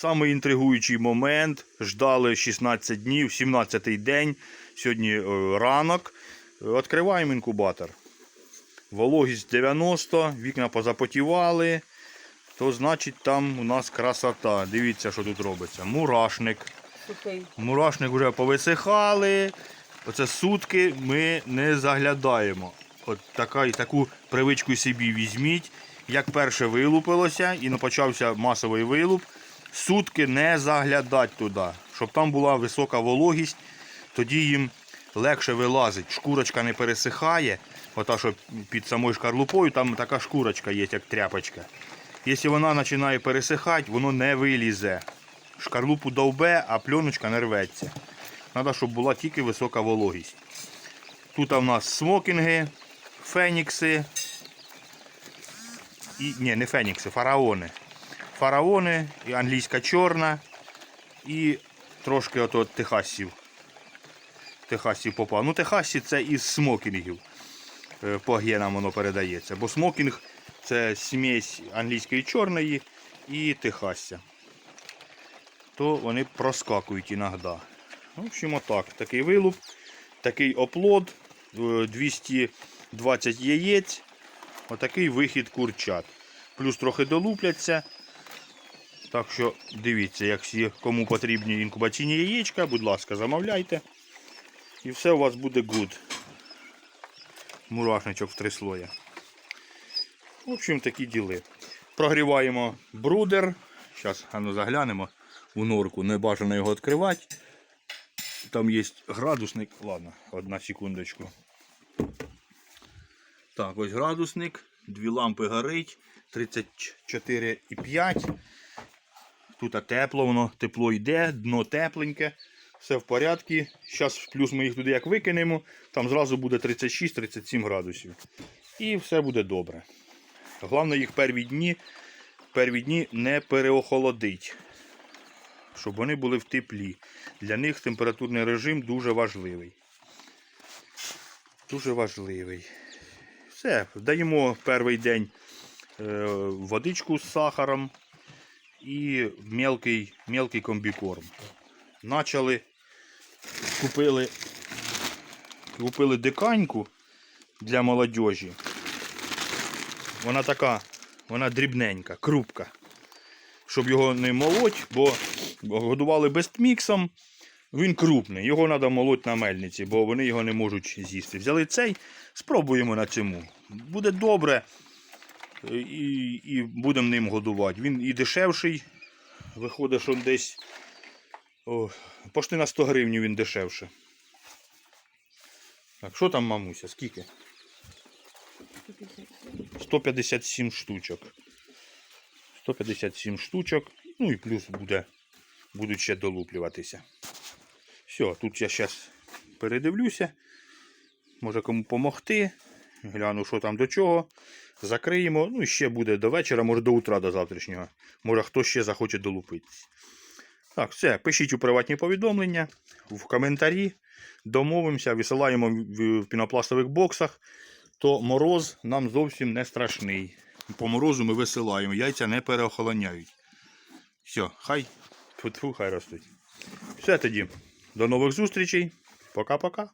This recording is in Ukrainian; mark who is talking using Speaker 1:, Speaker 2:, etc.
Speaker 1: Самий інтригуючий момент. Ждали 16 днів, 17-й день. Сьогодні е, ранок. Відкриваємо інкубатор. Вологість 90, вікна позапотівали. То значить там у нас красота. Дивіться, що тут робиться. Мурашник.
Speaker 2: Сухий.
Speaker 1: Мурашник вже повисихали. Оце сутки ми не заглядаємо. От така, таку привичку собі візьміть. Як перше вилупилося і почався масовий вилуп, сутки не заглядати туди, щоб там була висока вологість, тоді їм легше вилазить. Шкурочка не пересихає. Ота, що під самою шкарлупою, там така шкурочка є, як тряпочка. Якщо вона починає пересихати, воно не вилізе. Шкарлупу довбе, а пленочка не рветься. Треба, щоб була тільки висока вологість. Тут у нас смокінги, фенікси. І, ні, не фенікси, фараони. Фараони, і англійська чорна, і трошки ото техасів. Техасів попав. Ну, техасі це із смокінгів. Е, По генам воно передається. Бо смокінг це смесь англійської чорної і техасця. То вони проскакують іноді. В общем, отак. Такий вилуп, такий оплод, е, 220 яєць, отакий вихід курчат. Плюс трохи долупляться. Так що дивіться, якщо кому потрібні інкубаційні яєчка, будь ласка, замовляйте. І все у вас буде good. Мурашничок в три слоя. В общем, такі діли. Прогріваємо брудер. Зараз ну, заглянемо у норку. Не бажано його відкривати. Там є градусник. Ладно, одна секундочку. Так, ось градусник. Дві лампи горить. 34,5. Тут тепло, воно тепло йде, дно тепленьке. Все в порядку. Зараз плюс ми їх туди як викинемо, там зразу буде 36-37 градусів. І все буде добре. Головне їх перві дні, перві дні не переохолодить, щоб вони були в теплі. Для них температурний режим дуже важливий. Дуже важливий. Все, даємо перший день е, водичку з сахаром і мелкий, мелкий комбікорм. Начали, купили, купили диканьку для молодіжі. Вона така, вона дрібненька, крупка. Щоб його не молоть, бо годували безтміксом, він крупний. Його треба молоть на мельниці, бо вони його не можуть з'їсти. Взяли цей, спробуємо на цьому. Буде добре і, і будемо ним годувати. Він і дешевший. Виходить, що десь о, пошти на 100 гривень він дешевше. Так, що там, мамуся? Скільки? 157 штучок. 157 штучок. Ну і плюс буде, будуть ще долуплюватися. Все, тут я зараз передивлюся. Може кому допомогти. Гляну, що там до чого. Закриємо. Ну і ще буде до вечора, може до утра до завтрашнього. Може хто ще захоче долупитись. Так, все, пишіть у приватні повідомлення, в коментарі. Домовимося, висилаємо в пінопластових боксах, то мороз нам зовсім не страшний. По морозу ми висилаємо, яйця не переохолоняють. Все, хай тьфу-тьфу, хай ростуть. Все тоді. До нових зустрічей. Пока-пока.